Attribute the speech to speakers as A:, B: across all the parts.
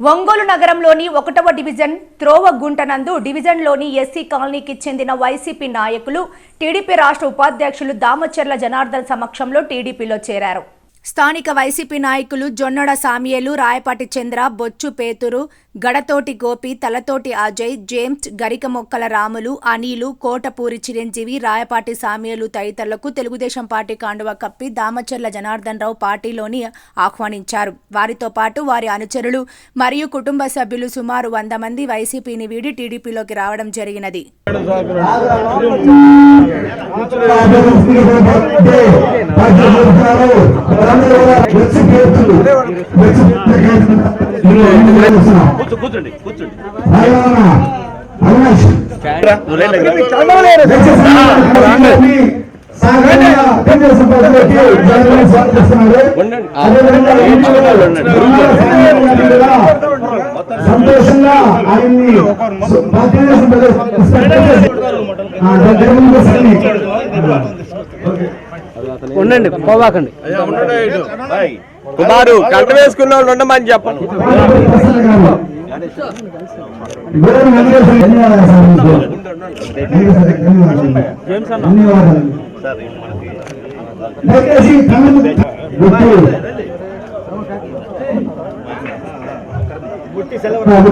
A: ఒంగోలు నగరంలోని ఒకటవ డివిజన్ త్రోవ గుంటనందు డివిజన్లోని ఎస్సీ కాలనీకి చెందిన వైసీపీ నాయకులు టీడీపీ రాష్ట్ర ఉపాధ్యక్షులు దామచర్ల జనార్దన్ సమక్షంలో టీడీపీలో చేరారు. స్థానిక వైసీపీ నాయకులు జొన్నడ సామియేలు రాయపాటి చంద్ర బొచ్చు పేతురు గడతోటి గోపి తలతోటి అజయ్ జేమ్స్ గరిక మొక్కల రాములు అనిలు కోటపూరి చిరంజీవి రాయపాటి సామ్యలు తదితరులకు తెలుగుదేశం పార్టీ కాండువ కప్పి దామచర్ల జనార్దన్ రావు పార్టీలోని ఆహ్వానించారు. వారితో పాటు వారి అనుచరులు మరియు కుటుంబ సభ్యులు సుమారు వంద మంది వైసీపీని వీడి టీడీపీలోకి రావడం జరిగినది.
B: కూర్చో కూర్చోండి కూర్చోండి.
C: సంతోషంగా ఆయన్ని భారతదేశం
D: ఉండండి. పోవాకండి. కుమారు కంట వేసుకున్న వాళ్ళు ఉండమని చెప్పండి.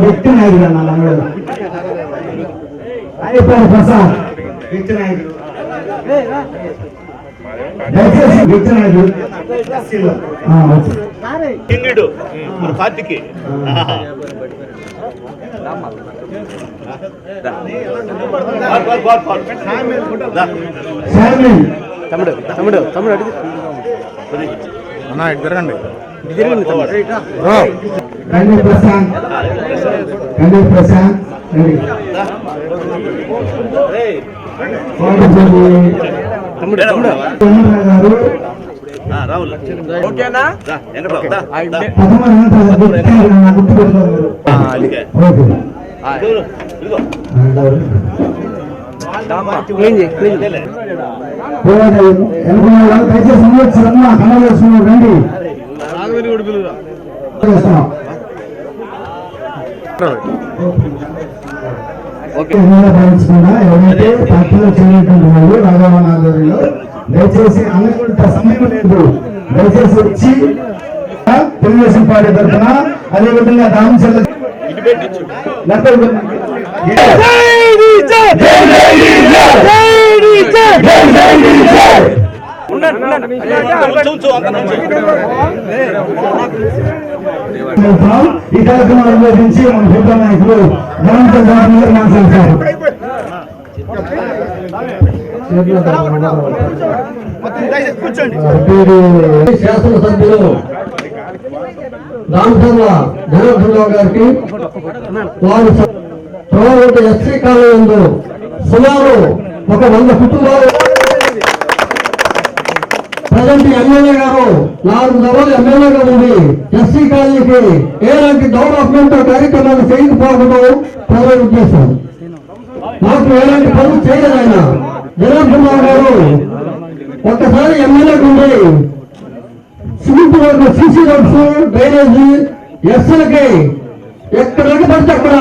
C: వ్యక్తి నాయకుడు అన్న లంగడు అయిపోయింది ప్రసాద్ వ్యక్తి నాయకుడు దయచేసి వ్యక్తి నాయకుడు ఆ, ఓకే.
B: కింగిడు మన పార్టీకి పార్, పార్, పార్, పార్. దా.
C: శామ్యుల్
D: తమ్ముడు తమ్ముడు తమ్ముడు అడిగి
C: రండి ప్రశాంత్. రండి ప్రశాంత్. రండి.
B: ఏయ్,
C: కోటపల్లి
D: తమ్ముడు తమ్ముడు.
B: రాహుల్.
D: ఓకేనా?
B: ఓకే.
C: ఓకే. వేసుకున్నాం రండి చేస్తున్నాం. ఎన్నికల భావించకుండా ఎవరైతే పార్టీలో చేరినటువంటి వాళ్ళు రాఘవన్ ఆధ్వర్యంలో దయచేసి అనుకుంట సమయం లేదు. దయచేసి వచ్చి తెలుగుదేశం పార్టీ తరఫున అదేవిధంగా రామచంద్ర లెక్కలు ఈ కార్యక్రమాన్ని నిర్వహించి మన పెద్ద నాయకులు రామచంద్ర మాట్లాడతారు. శాసనసభ్యులు రామచంద్ర జనార్దనరావు గారికి వారు ప్రభుత్వ ఎస్సీ కాలనీ సుమారు ఒక వంద కుటుంబాలు ప్రజెంట్ ఎమ్మెల్యే గారు నాలుగు నెలలు ఎమ్మెల్యేగా ఉంది ఎస్సీ కాలనీకి ఎలాంటి డెవలప్మెంట్ కార్యక్రమాలు చేయకపోవడం ప్రజల ఉద్దేశం మాకు ఎలాంటి పనులు చేయలేదు ఆయన. జనార్దన్ గారు ఒక్కసారి ఎమ్మెల్యేగా ఉండి సిమెంట్ రోడ్లు సీసీ రోడ్స్ డ్రైనేజీ ఎస్ఎల్కి ఎక్కడ పడితే అక్కడ.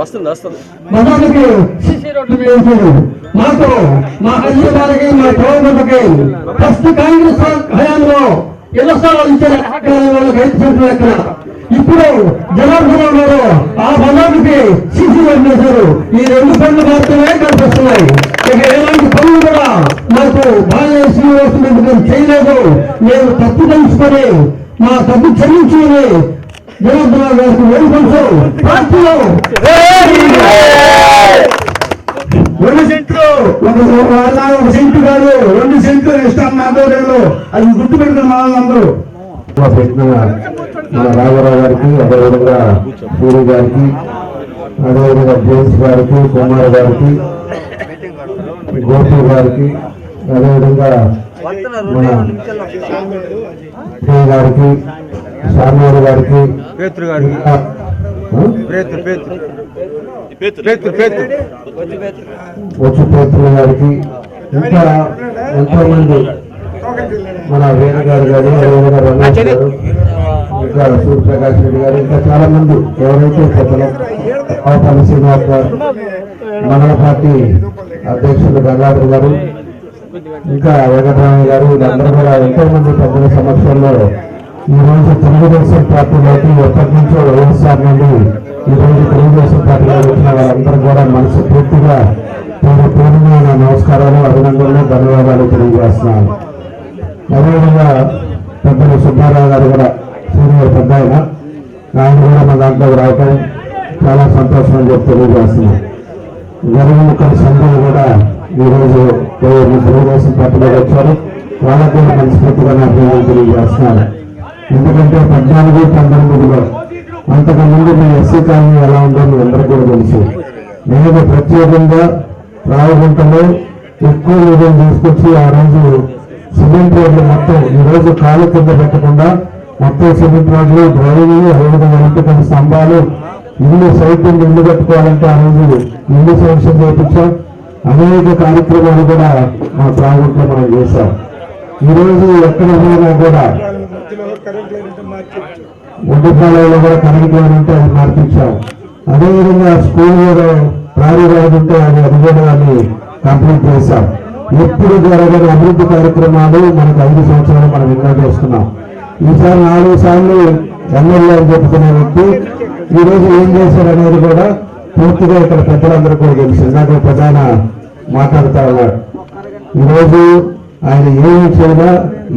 D: వస్తుంది వస్తుంది.
C: మాకు మా హైదరాబాద్కి మా గవర్నమెంట్కి ఫస్ట్ కాంగ్రెస్ హయాంలో ఇళ్ళ స్థలాలు ఇచ్చారు. వాళ్ళకి ఐదు సెంట్లు ఎక్కడ? ఇప్పుడు జనార్దన్ గారు ఆ బజార్కి సిసి రోడ్లు వేశారు ఈ రెండు పనులు మాత్రమే కనిపిస్తున్నాయి. ఇక ఎలాంటి పనులు కూడా మాకు బాగా శ్రీనివాసరెడ్డి గారు చేయలేదు. నేను తప్పు తెలుసుకొని మా తప్పు క్షమించుకొని జనార్దన్ గారికి ఓటు కొంచెం రెండు సెంట్లు ఒక ఒక సెంటు కాదు రెండు సెంట్లు ఇస్తాం మా ఆధ్వర్యంలో అది గుర్తుపెట్టిన పెట్టుకున్న వాళ్ళందరూ పెట్టిన మన రాఘవరావు గారికి అదేవిధంగా పూరి గారికి అదేవిధంగా జేమ్స్ గారికి కుమార్ గారికి గోపి గారికి అదేవిధంగా మన కే గారికి శామ్యారు గారికి
D: పేతురు గారికి
C: వచ్చు పేతుల గారికి ఇంకా ఎంతో మంది మన వేణు గారు కానీ అదేవిధంగా రమేష్ గారు
E: ఇంకా సూర్యప్రకాష్ రెడ్డి గారు ఇంకా చాలా మంది. ఎవరైతే చెప్పలేం పల్లి శ్రీనివాస్ గారు మండల పార్టీ అధ్యక్షులు గంగాధర్ గారు ఇంకా వెంకటరామయ్య గారు వీళ్ళందరూ కూడా ఎంతో మంది పెద్దల సమక్షంలో ఈ రోజు తెలుగుదేశం పార్టీలోకి ఎప్పటి నుంచో వైఎస్ఆర్ నుండి ఈ తెలుగుదేశం పార్టీలో వచ్చిన వాళ్ళందరూ కూడా మనసు పూర్తిగా పేరు పూర్ణమైన నమస్కారాలు అభినందనలు ధన్యవాదాలు తెలియజేస్తున్నాను. అదేవిధంగా పెద్దలు సుబ్బారావు గారు కూడా సీనియర్ పెద్ద ఆయన ఆయన కూడా మన దాంట్లో రావటం చాలా సంతోషం అని చెప్పి తెలియజేస్తున్నాం. గరుముఖం సంఘాలు కూడా ఈరోజు తెలుగుదేశం పార్టీలోకి వచ్చారు. వాళ్ళకు కూడా మనస్ఫూర్తిగా నా అభినందనలు ఎందుకంటే పద్నాలుగు పంతొమ్మిదిలో అంతకుముందు మీ ఎస్సీ కాలనీ ఎలా ఉందో మీ అందరికీ కూడా తెలుసు. నేను ప్రత్యేకంగా రావగుంటలో ఎక్కువ విధంగా తీసుకొచ్చి ఆ రోజు సిమెంట్ రోడ్లు మొత్తం ఈ రోజు కాలు కింద పెట్టకుండా మొత్తం సిమెంట్ రోడ్లు డ్రైన్లు అదేవిధంగా ఇంటికి స్తంభాలు ఇల్లు సైతం ఇల్లు కట్టుకోవాలంటే ఆ రోజు ఇల్లు శాంక్షన్ చేయించాం అనేక కార్యక్రమాలు కూడా మా ప్రాజెక్టులో మనం చేశాం. ఈ రోజు ఎక్కడ పోయినా కూడా ఒడ్డుపాలయంలో కూడా కరెంట్ లైన్ ఉంటే అది మార్పించాం. అదేవిధంగా స్కూల్ కూడా ప్రారీ ఉంటే అది అది కూడా అది కంప్లీట్ చేశాం. ఎప్పుడు జరగని అభివృద్ధి కార్యక్రమాలు మనకు ఐదు సంవత్సరాలు మనం ఇంకా చేస్తున్నాం ఈసారి నాలుగు సార్లు ఎమ్మెల్యే అని చెప్పుకునే వ్యక్తి ఈ రోజు ఏం చేశారు అనేది కూడా పూర్తిగా ఇక్కడ పెద్దలందరూ కూడా తెలుసు ఇందాక ప్రధాన మాట్లాడుతా ఉన్నాడు ఈరోజు ఆయన ఏమి చేయగా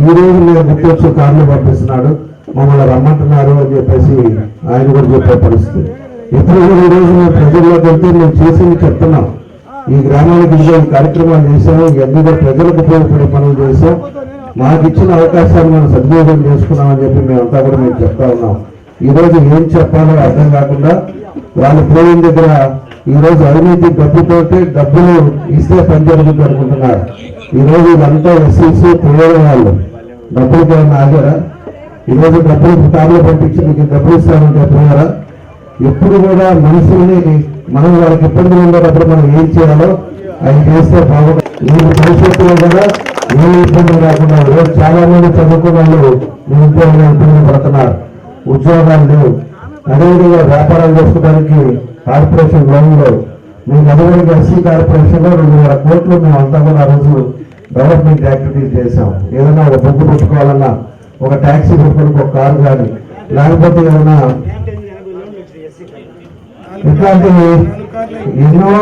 E: ఈ రోజు నేను గుర్తొచ్చి కార్లు పంపిస్తున్నాడు మమ్మల్ని రమ్మంటున్నారు అని చెప్పేసి ఆయన కూడా చెప్పే పరిస్థితి. ఇతరులు కూడా ఈ రోజు మేము ప్రజల్లోకి వెళ్తే మేము చేసింది చెప్తున్నాం. ఈ గ్రామానికి ఈ కార్యక్రమాలు చేశాము ఇవన్నీ కూడా ప్రజలకు ఉపయోగపడే పనులు చేశాం. మాకు ఇచ్చిన అవకాశాలు మనం సద్వినియోగం చేసుకున్నామని చెప్పి మేమంతా కూడా మేము చెప్తా ఉన్నాం. ఈ రోజు ఏం చెప్పాలో అర్థం కాకుండా వాళ్ళు పోయిన దగ్గర ఈరోజు అవినీతి డబ్బుతోటి డబ్బులు ఇస్తే పని జరుగుతుంది అనుకుంటున్నారు. ఈ రోజు ఇదంతా ఎస్సీసీ పోయే వాళ్ళు. డబ్బులకి ఏమైనా ఆగారా ఈ రోజు డబ్బులు కార్లో పంపించి మీకు డబ్బులు ఇస్తామంటే పోయారా? ఎప్పుడు కూడా మనుషుల్ని మనం వాళ్ళకి ఇబ్బందులు ఉండేటప్పుడు మనం ఏం చేయాలో అవి చేస్తే బాగుంటుంది. భవిష్యత్తులో కూడా ఏ ఇబ్బంది లేకుండా ఈరోజు చాలా మంది చదువుకున్న వాళ్ళు నిరుద్యోగంగా ఇబ్బంది పడుతున్నారు. ఉద్యోగాలు లేవు. అదేవిధంగా వ్యాపారాలు చేసుకోవడానికి కార్పొరేషన్ లోన్లు మీకు అదేవిధంగా ఎస్సీ కార్పొరేషన్లో రెండు వేల కోట్లు మేము అంతా కూడా ఆ రోజు డెవలప్మెంట్ యాక్టివిటీస్ చేశాం. ఏదైనా ఒక బొగ్గు పెట్టుకోవాలన్నా ఒక ట్యాక్సీ పెట్టుకోవడానికి ఒక కారు కానీ లేకపోతే ఏదైనా ఇట్లాంటివి ఎన్నో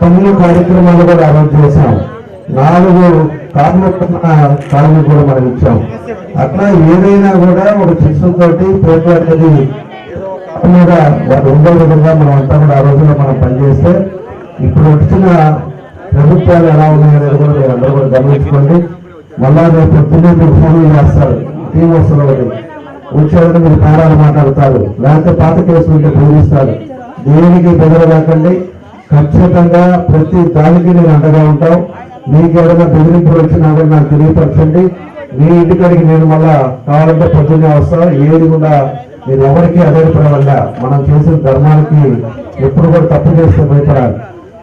E: పనులు కార్యక్రమాలు కూడా ఆ రోజు చేశాం. నాలుగు కార్మిక కాలనీ కూడా మనం ఇచ్చాం అట్లా ఏదైనా కూడా ఒక శిక్షతోటి ప్రతి మీద వారు ఉండే విధంగా మనం అంతా కూడా ఆ రోజుల్లో మనం పనిచేస్తే ఇప్పుడు వచ్చిన ప్రభుత్వాలు ఎలా ఉన్నాయనేది కూడా మీరు అందరూ కూడా గమనించుకోండి. మళ్ళా రేపు పొద్దున్నే మీరు ఫోన్లు చేస్తారు. టీం వస్తుంది ఒకటి వచ్చేవాళ్ళు మీరు పేరాలు మాట్లాడతారు. లేకపోతే పాత కేసులు ఉంటే బోధిస్తారు దేనికి బెదరలేకండి. ఖచ్చితంగా ప్రతి దానికి నేను అండగా ఉంటాం. మీకు ఏదైనా బెదిరింపులు వచ్చినా కూడా నాకు తెలియపరచండి. మీ ఇంటికాడికి నేను మళ్ళా కావాలంటే పొద్దున్నే వస్తా. ఏది కూడా మీరు ఎవరికి అధైర్యపడవల్ల మనం చేసిన ధర్మానికి ఎప్పుడు కూడా తప్పు చేస్తే భయపడాలి.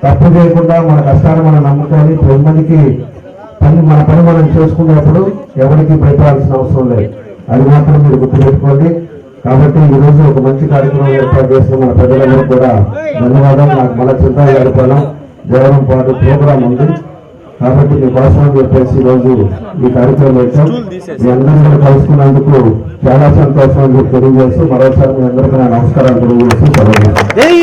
E: తప్పు చేయకుండా మన కష్టాన్ని మనం నమ్ముకొని పది మందికి పని మన పని మనం చేసుకునేప్పుడు ఎవరికి భయపడాల్సిన అవసరం లేదు. అది మాత్రం మీరు గుర్తుపెట్టుకోండి. కాబట్టి ఈరోజు ఒక మంచి కార్యక్రమం ఏర్పాటు చేసిన మన ప్రజలందరూ కూడా ధన్యవాదాలు. నాకు మన చింతా గడిపాలం జగనం పాటు ప్రోగ్రాం ఉంది. కాబట్టి మీ కోసం అని చెప్పేసి ఈ రోజు ఈ కార్యక్రమం వచ్చాం మీ అందరూ కూడా కలుసుకున్నందుకు చాలా సంతోషం అని చెప్పి తెలియజేస్తూ మరోసారి మీ అందరికీ నా నమస్కారాలు తెలియజేస్తూ సెలవు